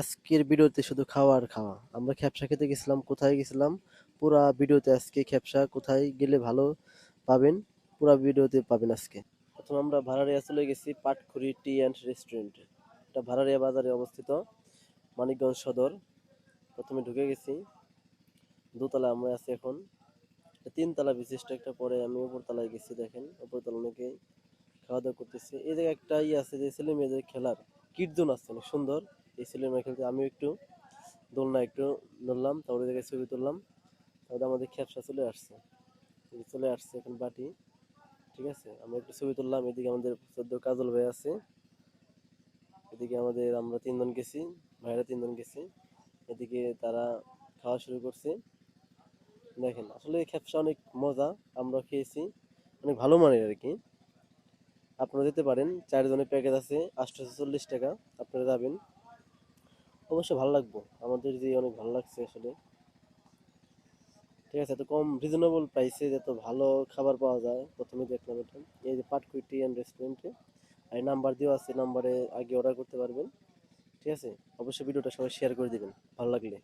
আজকের ভিডিওতে শুধু খাওয়া আর খাওয়া। আমরা খ্যাপসা খেতে গেছিলাম, কোথায় গেছিলাম? পুরা ভিডিওতে আজকে খ্যাপসা, কোথায় গেলে ভালো পাবেন? পুরা ভিডিওতে পাবেন আজকে। প্রথম আমরা ভাড়ারিয়া চলে গেছি পাটখুরি টি অ্যান্ড রেস্টুরেন্টে। এটা ভাড়ারিয়া বাজারে অবস্থিত, মানিকগঞ্জ সদর। প্রথমে ঢুকে গেছি। দোতলা আমরা আছি এখন। তিনতলা বিশিষ্ট একটা, পরে আমি উপরতলায় গেছি, দেখেন। উপরতলা অনেকেই খাওয়া দাওয়া করতেছে। এই জায়গায় একটা ইয়ে আছে যে ছেলে মেয়েদের খেলার কীর্তন আছে, অনেক সুন্দর। এই ছেলে মেয়ে খেলতে আমিও একটু দোলনা একটু ধরলাম, তারপরে জায়গায় ছবি তুললাম। তারপরে আমাদের খ্যাপসা চলে আসছে। চলে আসছে এখন বাটি, ঠিক আছে? আমরা একটু ছবি তুললাম, এদিকে আমাদের চোদ্দ কাজল ভাই আছে। এদিকে আমাদের আমরা তিনজন গেছি, ভাইরা তিনজন গেছি। এদিকে তারা খাওয়া শুরু করছে। দেখেন, আসলে খ্যাপসা অনেক মজা, আমরা খেয়েছি। অনেক ভালো মানের আর কি। আপনারা যেতে পারেন, চারজনের প্যাকেজ আছে চল্লিশ টাকা, আপনারা যাবেন। অবশ্যই ভালো লাগবো। আমাদের যে অনেক ভালো লাগছে আসলে। ঠিক আছে, এত কম রিজনেবল প্রাইসে এত ভালো খাবার পাওয়া যায়, প্রথমে দেখলাম এটা। এই যে পাটকুইটি অ্যান্ড রেস্টুরেন্টে আর নাম্বার দেওয়া আছে নাম্বারে আগে অর্ডার করতে পারবেন। ঠিক আছে? অবশ্যই ভিডিওটা সবাই শেয়ার করে দেবেন, ভালো লাগলে।